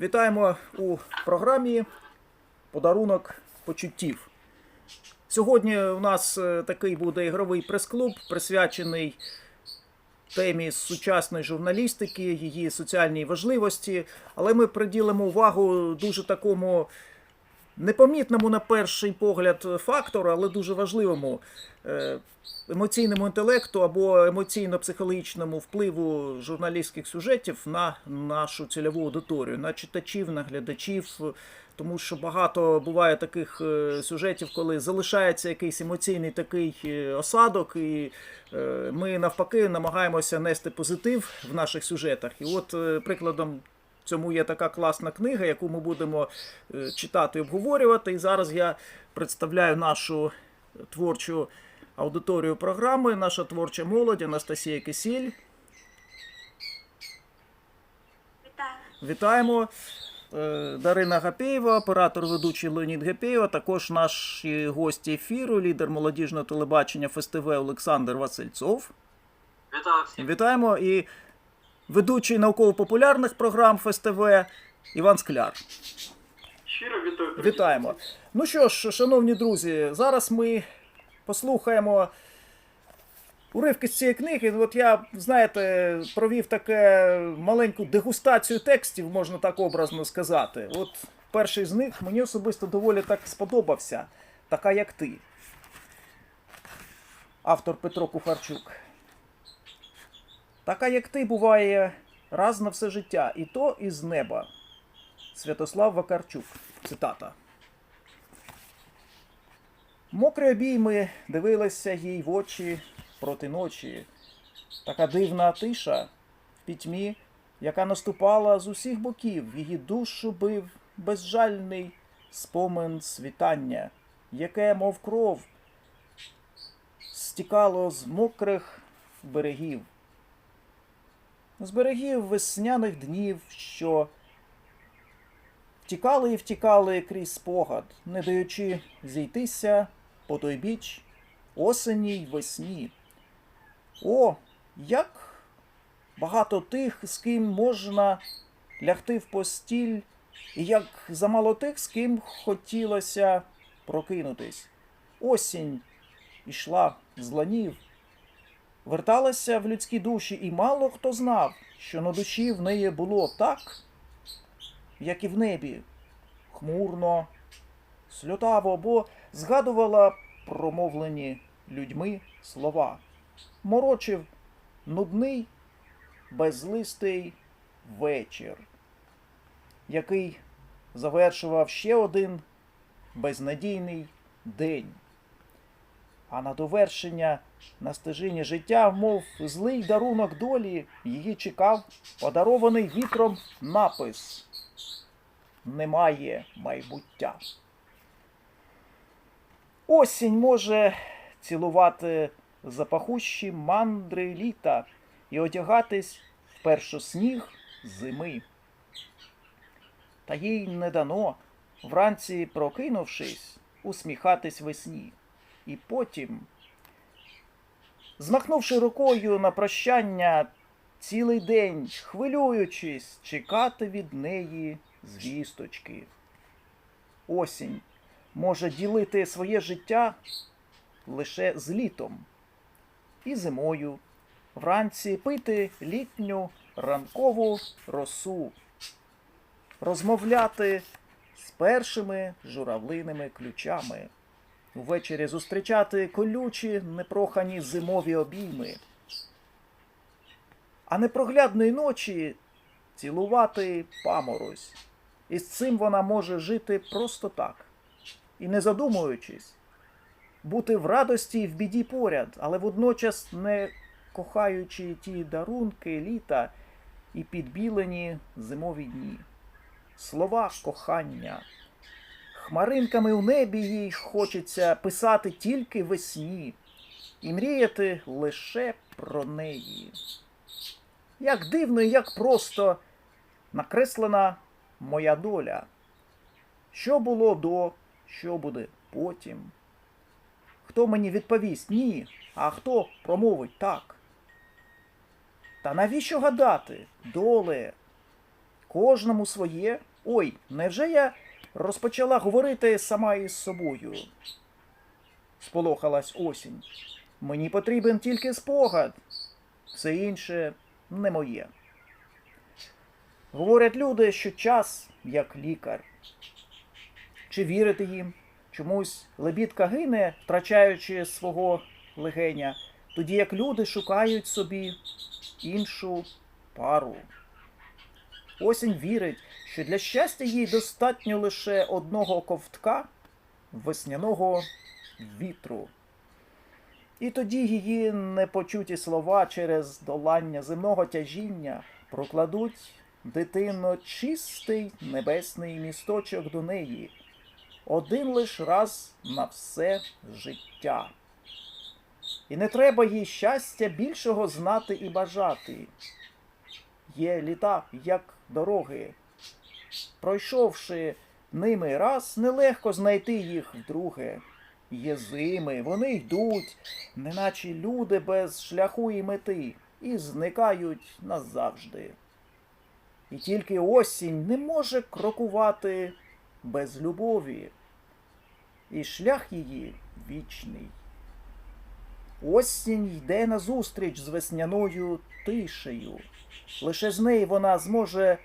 Вітаємо у програмі Подарунок почуттів. Сьогодні у нас е, такий буде ігровий прес-клуб, присвячений темі сучасної журналістики, її соціальній важливості. Але ми приділимо увагу дуже такому непомітному на перший погляд фактору, але дуже важливому е, емоційному інтелекту або емоційно-психологічному впливу журналістських сюжетів на нашу цільову аудиторію, на читачів, на глядачів. Тому що багато буває таких е, сюжетів, коли залишається якийсь емоційний такий е, осадок, і ми навпаки намагаємося нести позитив в наших сюжетах. І от прикладом цьому є така класна книга, яку ми будемо е, читати і обговорювати. І зараз я представляю нашу творчу аудиторію програми, наша творча молодь Анастасія Кисіль. Вітаю. Вітаємо. Е, Дарина Гапєєва, оператор ведучий Леонід Гапєєва, також наші гості ефіру, лідер молодіжного телебачення ФСТВ Олександр Васильцов. Вітаю всіх. Вітаємо і ведучий науково-популярних програм ФСТВ Іван Скляр. Щиро вітаю. друзі. Вітаємо. Ну що ж, шановні друзі, зараз ми послухаємо уривки з цієї книги. От я, знаєте, провів таке маленьку дегустацію текстів, можна так образно сказати. От перший з них мені особисто доволі так сподобався. Така як ти. Автор Петро Кухарчук. Така як ти буває раз на все життя, і то із неба. Святослав Вакарчук. Цитата. Мокрі обійми дивилися їй в очі проти ночі. Така дивна тиша в пітьмі, яка наступала з усіх боків, її душу бив безжальний спомин світання, яке, мов кров, стікало з мокрих берегів. З берегів весняних днів, що Втікали і втікали крізь спогад, не даючи зійтися по той біч осені й весні. О, як багато тих, з ким можна лягти в постіль, і як замало тих, з ким хотілося прокинутись. Осінь ішла з ланів, верталася в людські душі, і мало хто знав, що на душі в неї було так як і в небі, хмурно, сльотаво, бо згадувала промовлені людьми слова, морочив нудний, безлистий вечір, який завершував ще один безнадійний день. А на довершення на стежині життя, мов злий дарунок долі, її чекав подарований вітром напис немає майбуття. Осінь може цілувати запахущі мандри літа і одягатись в першосніг зими. Та їй не дано, вранці прокинувшись, усміхатись весні. І потім, змахнувши рукою на прощання, цілий день, хвилюючись, чекати від неї звісточки. Осінь може ділити своє життя лише з літом і зимою, вранці пити літню ранкову росу, розмовляти з першими журавлиними ключами, ввечері зустрічати колючі непрохані зимові обійми, а непроглядної ночі цілувати паморозь. І з цим вона може жити просто так. І не задумуючись, бути в радості і в біді поряд, але водночас не кохаючи ті дарунки літа і підбілені зимові дні. Слова кохання. Хмаринками у небі їй хочеться писати тільки весні і мріяти лише про неї. Як дивно і як просто накреслена моя доля. Що було до, що буде потім? Хто мені відповість ні, а хто промовить так? Та навіщо гадати, доле? Кожному своє. Ой, невже я розпочала говорити сама із собою? Сполохалась осінь. Мені потрібен тільки спогад. Все інше не моє. Говорять люди, що час як лікар. Чи вірити їм? Чомусь лебідка гине, втрачаючи свого легеня, тоді як люди шукають собі іншу пару. Осінь вірить, що для щастя їй достатньо лише одного ковтка весняного вітру. І тоді її непочуті слова через долання земного тяжіння прокладуть дитино чистий небесний місточок до неї, один лиш раз на все життя. І не треба їй щастя більшого знати і бажати. Є літа, як дороги. Пройшовши ними раз, нелегко знайти їх вдруге. Є зими, вони йдуть, неначе люди без шляху і мети, і зникають назавжди. І тільки осінь не може крокувати без любові, і шлях її вічний. Осінь йде назустріч з весняною тишею. Лише з неї вона зможе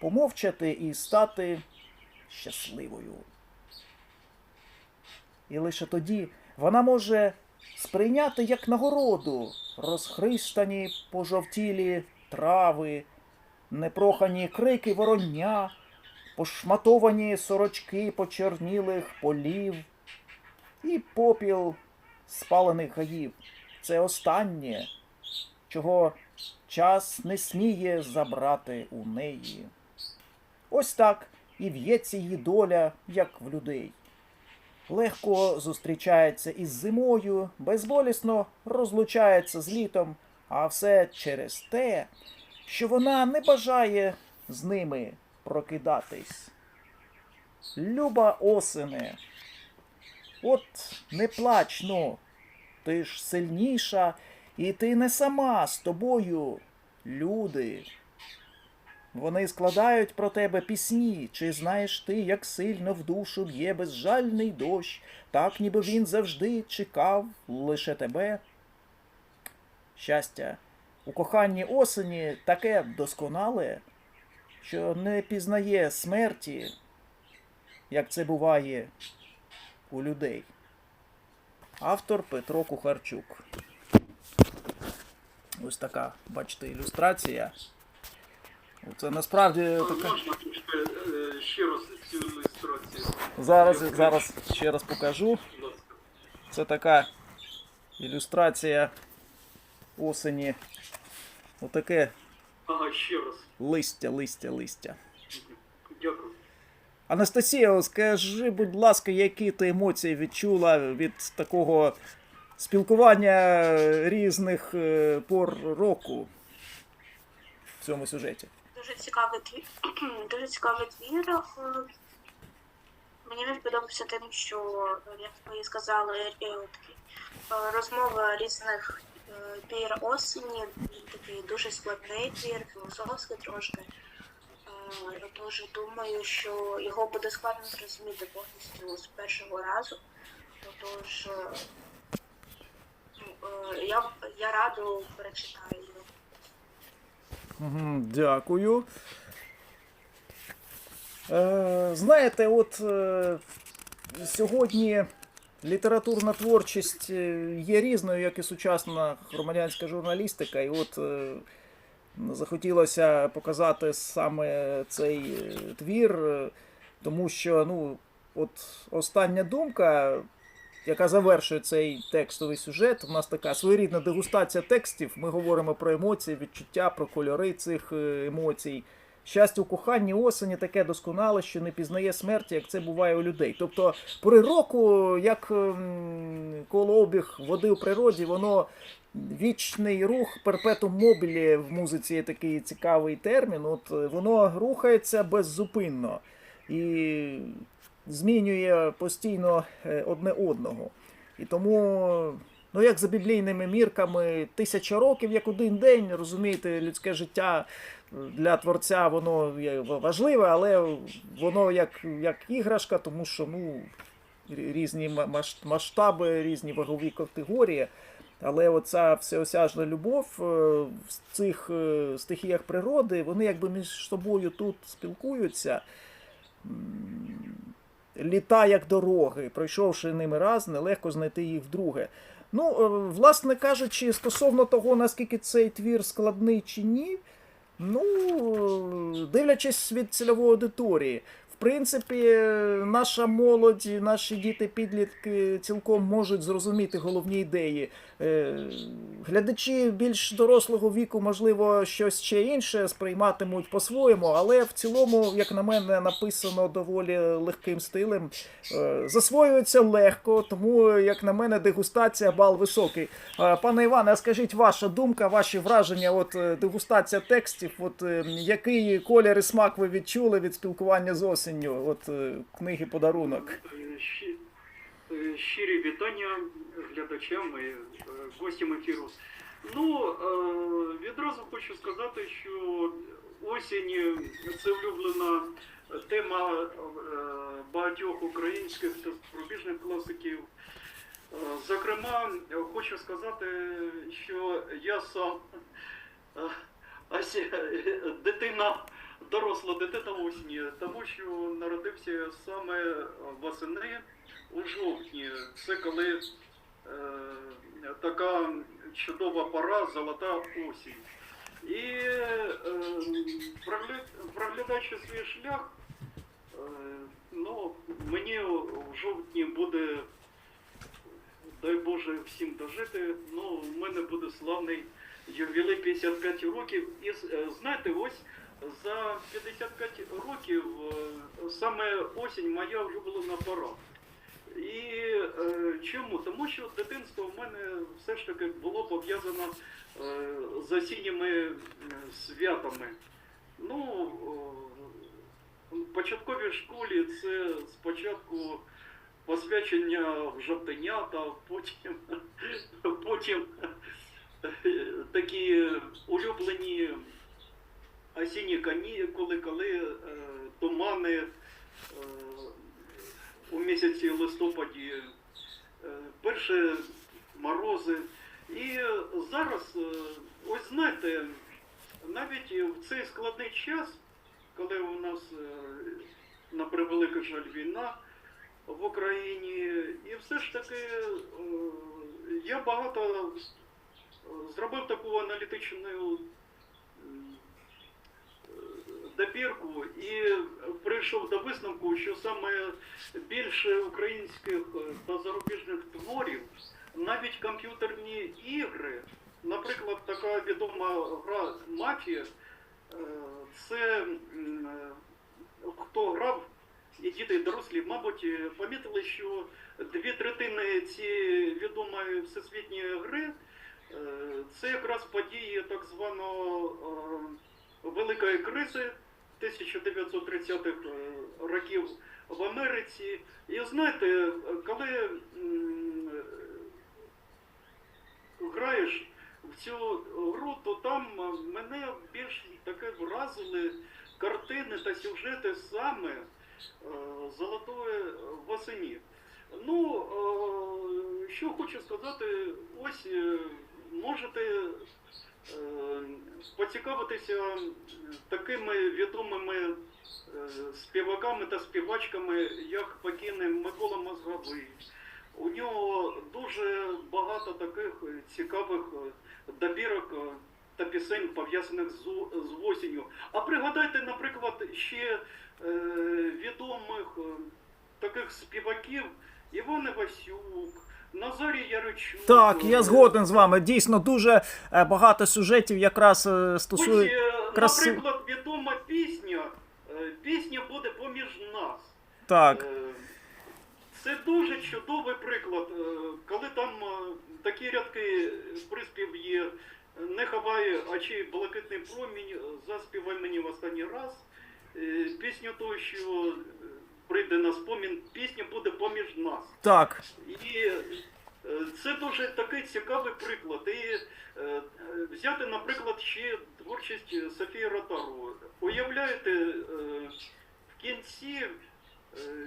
помовчати і стати щасливою. І лише тоді вона може сприйняти як нагороду розхристані пожовтілі трави, непрохані крики вороння, пошматовані сорочки почорнілих полів і попіл спалених гаїв. Це останнє, чого час не сміє забрати у неї. Ось так і в'ється її доля, як в людей. Легко зустрічається із зимою, безболісно розлучається з літом, а все через те, що вона не бажає з ними прокидатись. Люба осене, от не плач, ну, ти ж сильніша, і ти не сама з тобою, люди. Вони складають про тебе пісні, чи знаєш ти, як сильно в душу б'є безжальний дощ, так ніби він завжди чекав лише тебе. Щастя, у коханні осені таке досконале, що не пізнає смерті, як це буває у людей. Автор Петро Кухарчук. Ось така, бачите, ілюстрація. Це насправді така. Можна трішки е, ще раз цю ілюстрацію? Зараз, зараз ще раз покажу. Це така ілюстрація осені. Отаке Ага, ще раз. листя, листя, листя. Дякую. Анастасія, скажи, будь ласка, які ти емоції відчула від такого спілкування різних е, пор року в цьому сюжеті? Дуже цікавий твір. Дуже цікавий твір. Мені він подобався тим, що, е, як ви сказали, е, такі, е, розмова різних пір осені, такий дуже складний твір, філософський трошки. Я дуже думаю, що його буде складно зрозуміти повністю з першого разу. Тож ну, я, я радо перечитаю Дякую. Е, знаєте, от е, сьогодні літературна творчість е, є різною, як і сучасна громадянська журналістика. І от е, захотілося показати саме цей е, твір, е, тому що ну, от остання думка яка завершує цей текстовий сюжет. У нас така своєрідна дегустація текстів. Ми говоримо про емоції, відчуття, про кольори цих е, емоцій. Щастя у коханні осені таке досконале, що не пізнає смерті, як це буває у людей. Тобто, пори року, як ем, колообіг води у природі, воно вічний рух перпетум мобілі в музиці є такий цікавий термін. От е, воно рухається беззупинно і змінює постійно е, одне одного. І тому Ну, як за біблійними мірками, тисяча років, як один день, розумієте, людське життя е, для творця воно важливе, але воно як, як іграшка, тому що ну, різні масштаби, різні вагові категорії. Але оця всеосяжна любов е, в цих стихіях природи, вони якби між собою тут спілкуються. Літа як дороги, пройшовши ними раз, нелегко знайти їх вдруге. Ну, е, власне кажучи, стосовно того, наскільки цей твір складний чи ні, ну, е, дивлячись від цільової аудиторії. В принципі, е, наша молодь, наші діти-підлітки цілком можуть зрозуміти головні ідеї. Е, Глядачі більш дорослого віку, можливо, щось ще інше сприйматимуть по-своєму, але в цілому, як на мене, написано доволі легким стилем. Е, Засвоюється легко, тому, як на мене, дегустація бал високий. Е, Пане Іване, скажіть ваша думка, ваші враження, от дегустація текстів, от який колір і смак ви відчули від спілкування з осінню, от книги подарунок. Е, щи- Щирі вітання глядачам і е, гостям ефіру. Ну, е, відразу хочу сказати, що осінь це улюблена тема багатьох українських та зарубіжних класиків. Зокрема, хочу сказати, що я сам дитина, доросла дитина осені, тому що народився саме восени у жовтні. Це коли е, така чудова пора, золота осінь. І е, проглядаючи свій шлях, е, ну, мені в жовтні буде, дай Боже, всім дожити. Ну, у мене буде славний ювілей 55 років. І е, знаєте, ось за 55 років е, саме осінь моя улюблена пора. І е, чому? Тому що дитинство в мене все ж таки було пов'язано е, з осінніми е, святами. Ну, о, в початковій школі це спочатку посвячення в жовтенята, потім, потім е, такі улюблені осінні канікули, коли е, тумани е, у місяці листопаді, е, перші морози. І зараз, е, ось знаєте, навіть в цей складний час, коли у нас е, на превеликий жаль війна в Україні, і все ж таки е, я багато е, зробив таку аналітичну добірку і прийшов до висновку, що саме більше українських е, та зарубіжних творів, навіть комп'ютерні ігри, наприклад, така відома гра Мафія, е, це е, хто грав, і діти, і дорослі, мабуть, помітили, що дві третини цієї відомої всесвітньої гри це якраз події так званого великої кризи 1930-х е, років в Америці. І знаєте, коли граєш в цю гру, то там мене більш таке вразили картини та сюжети саме е, золотої восені. Ну, е, що хочу сказати, ось е, можете поцікавитися такими відомими е, співаками та співачками, як покійний Микола Мозговий. У нього дуже багато таких цікавих е, добірок е, та пісень пов'язаних з, з осінню. А пригадайте, наприклад, ще е, відомих е, таких співаків Іван Івасюк, Назарій Яричук. Так, я згоден з вами. Дійсно, дуже е, багато сюжетів якраз е, Ось, стосує. е, наприклад, відома пісня, е, пісня буде поміж нас. Так. Е, Це дуже чудовий приклад, е, коли там е, такі рядки приспів є. Не ховай очей блакитний промінь, е, заспівай мені в останній раз. Е, Пісню того, що е, прийде на спомін, пісня буде поміж нас. Так. І Е, Це дуже такий цікавий приклад. І е, взяти, наприклад, ще творчість Софії Ротару. Уявляєте, е, в кінці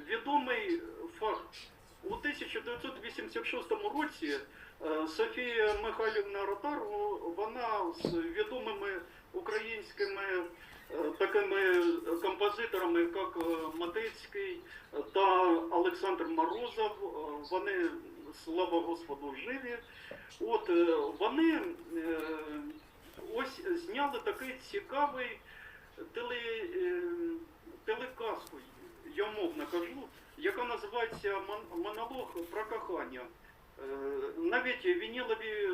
відомий факт. У 1986 році Софія Михайлівна Ротару, вона з відомими українськими такими композиторами, як е, Матецький та Олександр Морозов, е, вони, слава Господу, живі. От е, вони ось зняли такий цікавий теле, телеказку, я мовно кажу, яка називається Монолог про кохання. Навіть вінілові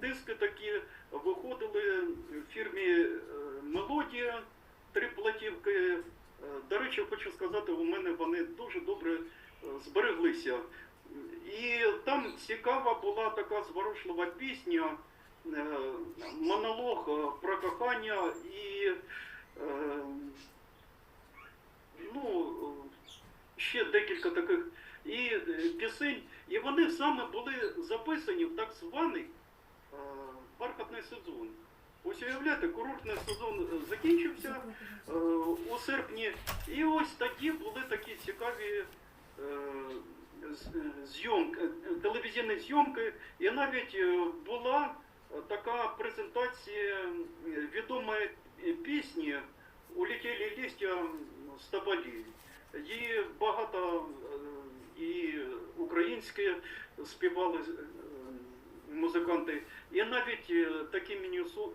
диски такі виходили в фірмі е, Мелодія, три платівки. Е, До речі, хочу сказати, у мене вони дуже добре е, збереглися. І там цікава була така зворушлива пісня, монолог про кохання і ну, ще декілька таких і пісень. І вони саме були записані в так званий бархатний сезон. Ось уявляєте, курортний сезон е, закінчився е, у серпні, і ось тоді були такі цікаві е, зйомки, е, телевізійні зйомки, і навіть е, була е, така презентація е, відомої е, пісні «Улетіли листя з Тоболі». Її багато е, і українські співали е, музиканти, і навіть е, такі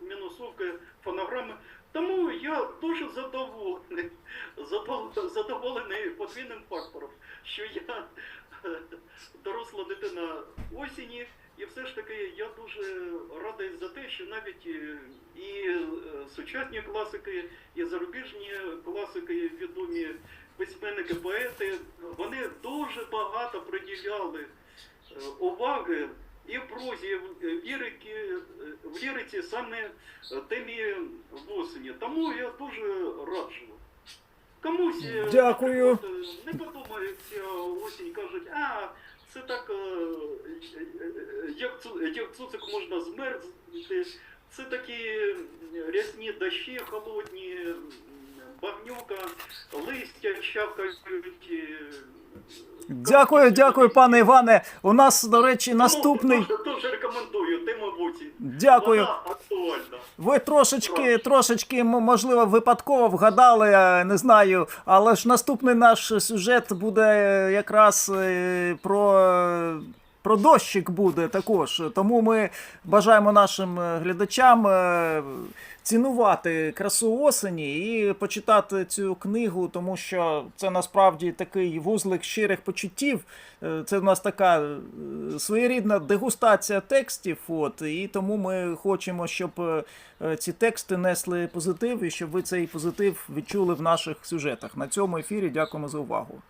мінусовки, фонограми. Тому я дуже задоволений, задоволений подвійним фактором, що я доросла дитина осені, і все ж таки я дуже радий за те, що навіть е, і е, сучасні класики, і зарубіжні класики, відомі письменники, поети, вони дуже багато приділяли е, уваги і в прозі, в лірики, е, в ліриці саме е, темі осені. Тому я дуже раджу. Комусь е, Дякую. е, не подобається осінь, кажуть, а це так, е, е, е, як, як цуцик можна змерзнути. Це такі е, рясні дощі холодні, багнюка, листя чавкають. Е, Дякую, дякую, пане Іване. У нас, до речі, наступний. Ну, дуже, дуже рекомендую, ти, мабуть. Дякую. Ви трошечки, трошечки, можливо, випадково вгадали, е, не знаю. Але ж наступний наш сюжет буде е, якраз е, про. Про дощик буде також. Тому ми бажаємо нашим е, глядачам е, цінувати красу осені і почитати цю книгу, тому що це насправді такий вузлик щирих почуттів. Е, Це у нас така своєрідна дегустація текстів. От, і тому ми хочемо, щоб ці тексти несли позитив і щоб ви цей позитив відчули в наших сюжетах. На цьому ефірі дякуємо за увагу.